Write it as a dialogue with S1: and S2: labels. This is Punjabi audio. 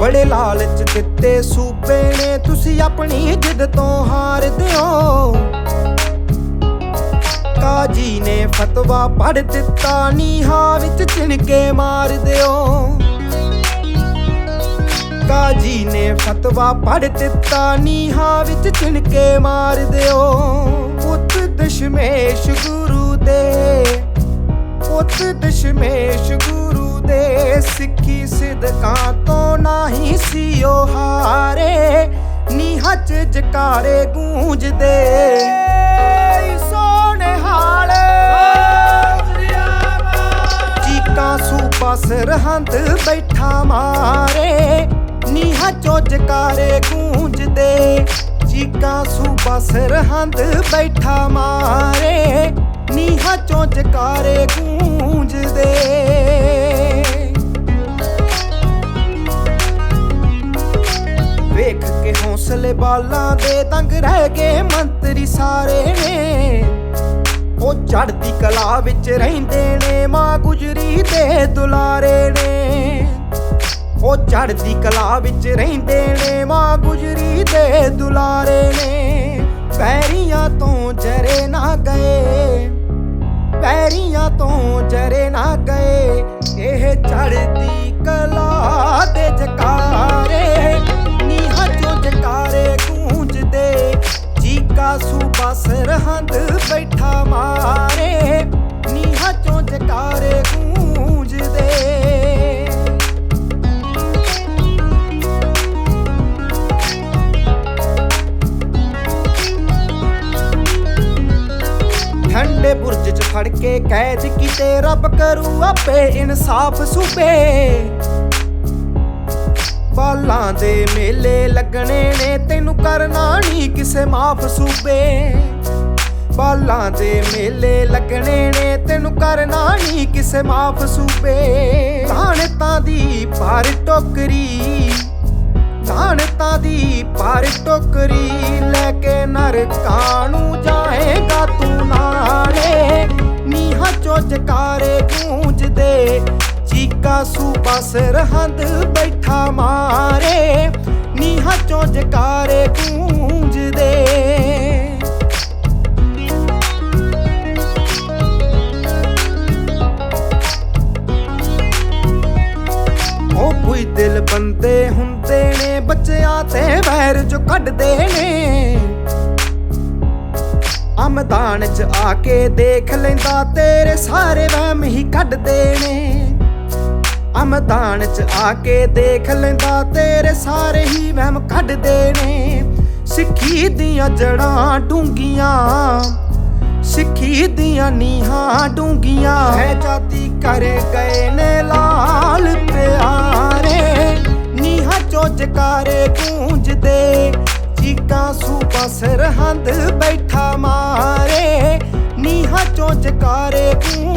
S1: ਬੜੇ ਲਾਲਚ ਦਿੱਤੇ ਸੂਬੇ ਨੇ, ਤੁਸੀਂ ਆਪਣੀ ਜਿੱਦ ਤੋਂ ਹਾਰਦੇ ਹੋ ਕਾਜੀ ਨੇ ਫਤਵਾ ਪੜ ਦਿੱਤਾ, ਨੀਹਾਂ ਵਿੱਚ ਚਿਣਕੇ ਮਾਰ ਦਿਓ। ਕਾਜੀ ਨੇ ਫਤਵਾ ਪੜ ਦਿੱਤਾ, ਨੀਹਾਂ ਵਿੱਚ ਚਿਣਕੇ ਮਾਰ ਦਿਓ। ਪੁੱਤ ਦਸ਼ਮੇਸ਼ ਗੁਰੂ ਦੇ ਪੁੱਤ ਦਸ਼ਮੇਸ਼ ਗੁਰੂ ਦੇ ਸਿੱਖੀ ਸਿਦਕਾਂ ਤੋਂ ਨਹੀਂ ਸੀ ਉਹ ਹਾਰੇ। ਨੀਹਾਂ ਚ ਜਕਾਰੇ ਗੂੰਜਦੇ। ਸੋਹਣੇ ਹਾਲ ਚੀਕਾਂ ਸੂਬਾ ਸਰਹੰਦ ਬੈਠਾ ਮਾਰੇ। ਨੀਹਾਂ ਚੋਂ ਜਕਾਰੇ ਗੂੰਜਦੇ। ਚੀਕਾਂ ਸੂਬਾ ਸਰਹੰਦ ਬੈਠਾ ਮਾਰੇ। ਨੀਹਾਂ ਚੋਂ ਜਕਾਰੇ ਗੂੰਜਦੇ। ਵੇਖ ਕੇ ਹੌਸਲੇ ਬਾਲਾਂ ਦੇ ਤੰਗ ਰਹਿ ਗਏ ਮੰਤਰੀ ਸਾਰੇ ਨੇ। ਉਹ ਚੜ੍ਹਦੀ ਕਲਾ ਵਿੱਚ ਰਹਿੰਦੇ ਨੇ, ਮਾਂ ਗੁਜਰੀ ਦੇ ਦੁਲਾਰੇ ਨੇ। ਉਹ ਚੜ੍ਹਦੀ ਕਲਾ ਵਿੱਚ ਰਹਿੰਦੇ ਨੇ, ਮਾਂ ਗੁਜਰੀ ਦੇ ਦੁਲਾਰੇ ਨੇ। ਪੈਰੀਆਂ ਤੋਂ ਜਰੇ ਨਾ ਗਏ। ਤੋਂ ਨਾ ਗਏ। ਇਹ ਚੜਦੀ ਕਲਾ ਦੇ ਜਕਾਰੇ ਠੰਡੇ ਬੁਰਜ ਚ ਫੜ ਕੇ ਕੈਦ ਕੀਤੇ, ਰੱਬ ਕਰੂ ਆਪੇ ਇਨਸਾਫ ਸੂਬੇ। ਬਾਲਾਂ ਦੇ ਮੇਲੇ ਲੱਗਣੇ ਨੇ, ਤੈਨੂੰ ਕਰਨਾ ਨਹੀਂ ਕਿਸੇ ਮਾਫ ਸੂਬੇ। ਬਾਲਾਂ ਦੇ ਮੇਲੇ ਲੱਗਣੇ ਨੇ, ਤੈਨੂੰ ਕਰਨਾ ਨਹੀਂ ਕਿਸੇ ਮਾਫ ਸੂਬੇ। ਲਾਣਤਾਂ ਦੀ ਪਰ ਟੋਕਰੀ ਲਾਣਤਾਂ ਦੀ ਪਰ ਟੋਕਰੀ, ਲੈ ਕੇ ਨਰਕਾਂ ਨੂੰ ਸੂਬਾ ਸਰਹੰਦ ਬੈਠਾ ਮਾਰੇ ਨੀਹਾਂ ਚੋਂ ਜਕਾਰੇ ਗੂੰਜਦੇ ਉਹ ਕੋਈ ਦਿਲ ਬੰਦੇ ਹੁੰਦੇ ਨੇ ਬੱਚਿਆਂ ਤੇ ਵੈਰ ਜੋ ਕੱਢਦੇ ਨੇ ਅਮਦਾਨ ਚ ਆ ਕੇ ਦੇਖ ਲੈਂਦਾ ਤੇਰੇ ਸਾਰੇ ਵਹਿਮ ਹੀ ਕੱਢਦੇ ਨੇ ਅਮਦਾਨ ਚ ਆ ਕੇ ਦੇਖ ਲੈਂਦਾ, ਤੇਰੇ ਸਾਰੇ ਹੀ ਵਹਿਮ ਕੱਢਦੇ ਨੇ। ਸਿੱਖੀ ਦੀਆਂ ਜੜਾਂ ਡੂੰਗੀਆਂ ਸਿੱਖੀ ਦੀਆਂ ਨੀਹਾਂ ਡੂੰਗੀਆਂ ਹੈ ਜਾਤੀ ਕਰ ਗਏ ਨੇ ਲਾਲ ਪਿਆਰੇ, ਨੀਹਾਂ ਚੋਂ ਜਕਾਰੇ ਗੂੰਜਦੇ। ਚੀਕਾਂ ਸੂਬਾ ਸਰਹੰਦ ਬੈਠਾ ਮਾਰੇ, ਨੀਹਾਂ ਚੋਂ ਜਕਾਰੇ ਗੂੰਜਦੇ